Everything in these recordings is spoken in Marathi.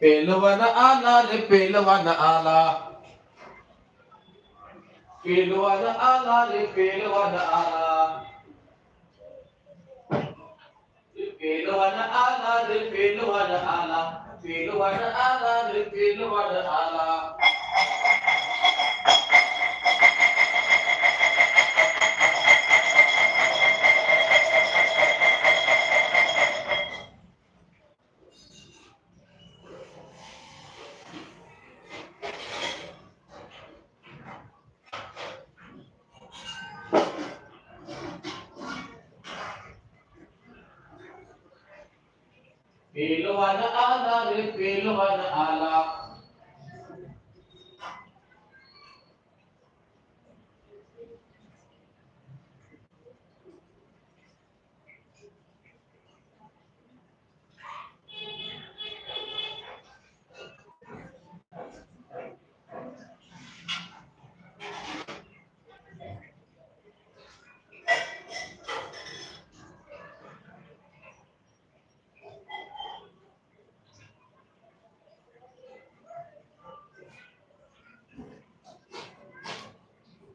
पेलवान आला रे पेलवान आला पेलवान आला रे पेलवान आला पेलवान आला रे पेलवान आला पेलवान आला रे पेलवान आला पेलवान आला रे पेलवान आला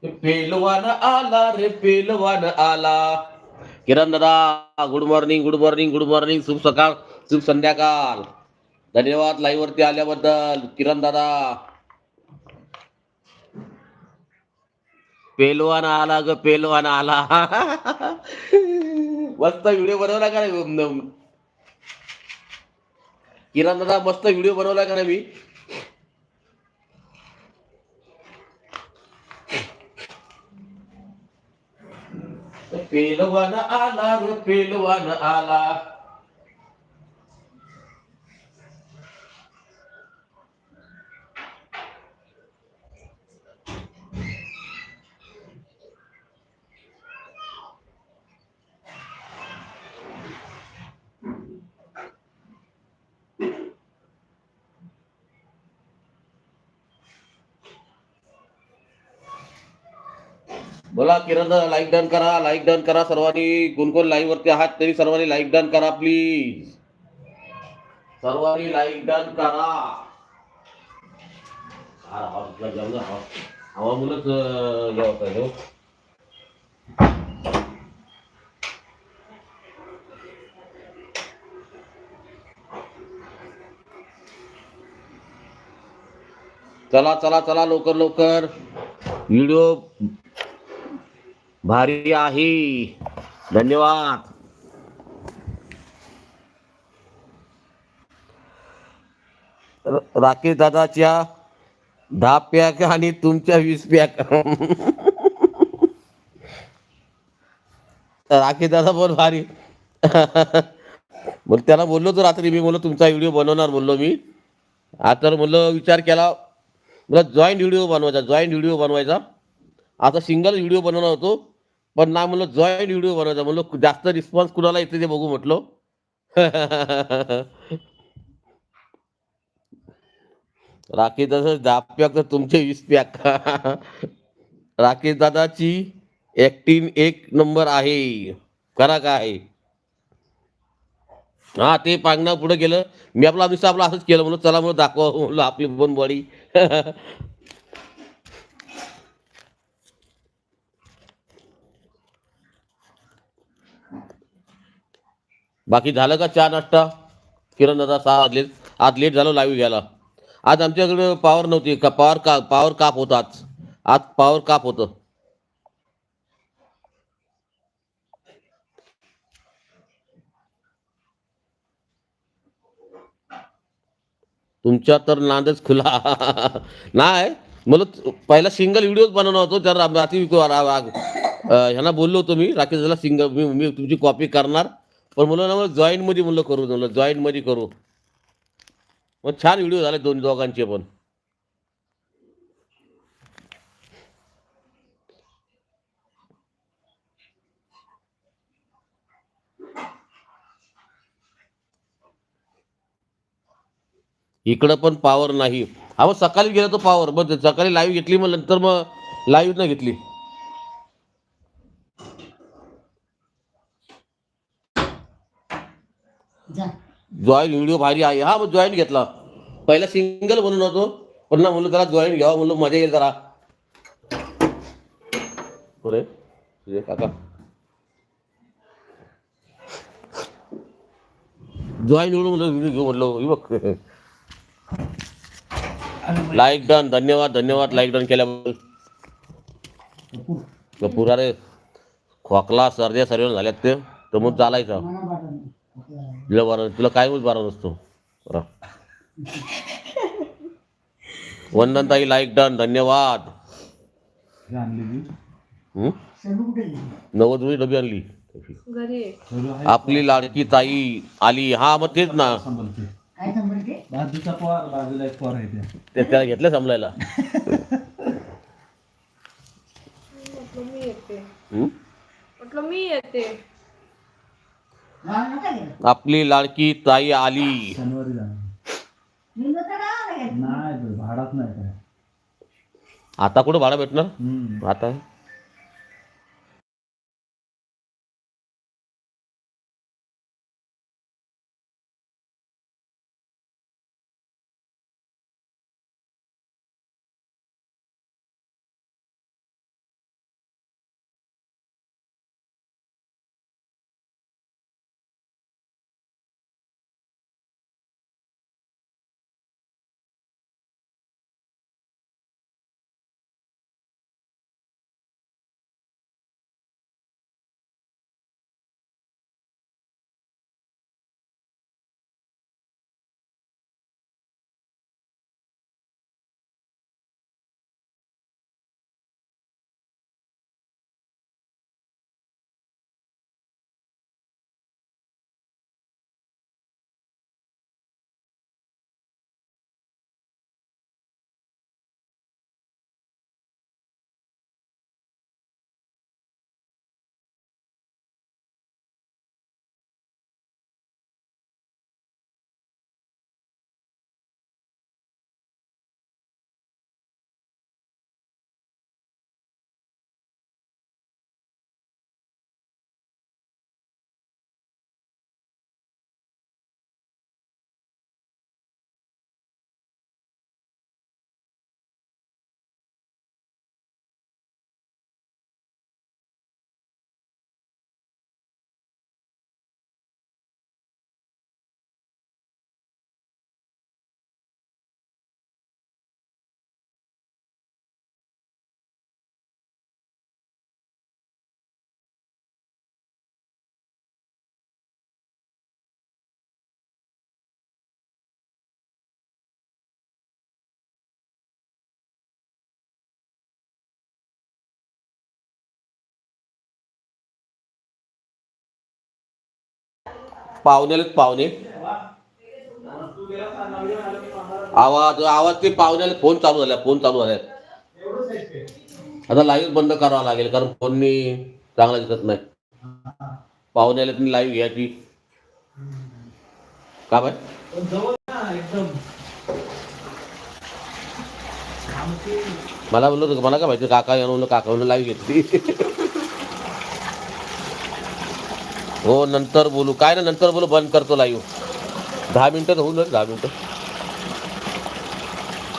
पेलवान आला रे पेलवान आला. किरण दादा good morning good morning good morning शुभ सकाळ शुभ संध्याकाळ. धन्यवाद लाईव्ह वरती आल्याबद्दल. किरण दादा. पेलवान आला ग पेलवान आला. मस्त व्हिडिओ बनवला का नाही किरण दादा मस्त व्हिडिओ बनवला का नाही मी? पेलवान आला रे पेलवान आला बोला किरण लाईक डन करा लाईक डन करा सर्वांनी. कोण कोण लाईव्ह वरती आहात तरी सर्वांनी लाईक डन करा प्लीज सर्वांनी लाईक डन करा. जाऊ मुलंच हे हो. चला चला चला लवकर लवकर. व्हिडिओ भारी आहे. धन्यवाद. राकेश दादाच्या दहा पॅक आणि तुमच्या वीस पॅक. राकेश दादा बोल भारी. मग त्याला बोललो तो रात्री मी बोललो तुमचा व्हिडिओ बनवणार बोललो मी. आता म्हणलं विचार केला. मला जॉईंट व्हिडिओ बनवायचा जॉईंट व्हिडिओ बनवायचा. आता सिंगल व्हिडिओ बनवणार होतो. पण ना म्हणलं जॉईंट व्हिडिओ बनवायचा. म्हणलं जास्त रिस्पॉन्स कुणाला येते ते बघू म्हटलं. राकेश दादा दहा पॅक तर तुमचे वीस पॅक राकेश दादाची ऍक्टिंग एक नंबर आहे. करा काय? हा ते पांगणा पुढे गेलं मी आपला नुसतं आपलं असंच केलं म्हणून चला म्हणून दाखवा. म्हणलं आपली पण बॉडी. बाकी झालं का चहा नाश्ता? किरण दादा सहा वाजले. आज लेट झालो लाईव्ह घ्यायला. आज आमच्याकडे पॉवर नव्हती. का पॉवर का पॉवर काप होता आज. आज पॉवर काप होतं. तुमच्या तर नांदच खुला. नाही मला पहिला सिंगल व्हिडिओ बनवणार होतो. तर रात्री ह्यांना बोललो होतो मी राकेशला सिंगल मी मी तुमची कॉपी करणार. पण म्हणलं ना मला जॉईंटमध्ये म्हणलं करू म्हणलं जॉईंटमध्ये करू. मग छान व्हिडिओ झाले दोन दोघांचे पण. इकडं पण पॉवर नाही. अहो सकाळी गेला तो पॉवर मग सकाळी लाईव्ह घेतली मग नंतर मग लाईव्ह नाही घेतली. जॉईन व्हिडिओ भारी आहे. हा मग जॉईन घेतला. पहिला सिंगल बनवून होतो. पण ना म्हणलं त्याला जॉईन घ्यावं म्हणलं मजा येईल जरा. बरे तुझे काका. जॉईन निवडून म्हणलं व्हिडिओ घेऊ म्हणलं. बघ. लाईक डन धन्यवाद धन्यवाद. लाईक डन केल्याबद्दल. कपूर अरे. खोकला सर्द्या सर्व झाल्यात ते. तर मग चालायचं तुला बरं तुला काय मग बरा नसतो? बरं वंदनताई लाईक डन धन्यवाद. हं? नव्वद रुपये डबी आणली. आपली लाडकी ताई आली. हा मग तेच ना. काय सांगते बाजूचा पोर बाजूला एक पोर आहे ते. त्याला घेतलं समजायला म्हटलं मी येते हं? म्हटलं मी येते नका गेलं आपली लाडकी ताई आली शनिवारी जाणार. नाही बे, भाडाच नाही काय आता कुठं भाडं भेटणार. आता पाहुण्यालाच पाहुणे. आवाज आवाज ते पाहुण्याला फोन चालू झाला फोन चालू झाला. आता लाईव्ह बंद करावा लागेल कारण फोननी चांगला दिसत नाही. पाहुण्याला तुम्ही लाईव्ह घ्यायची. का बाय मला म्हणलं मला काय माहिती काका येणं म्हणलं काका म्हणून लाईव्ह घेतली. हो नंतर बोलू. काय ना नंतर बोलू. बंद करतो लाईव्ह दहा मिनटं होऊन दहा मिनटं.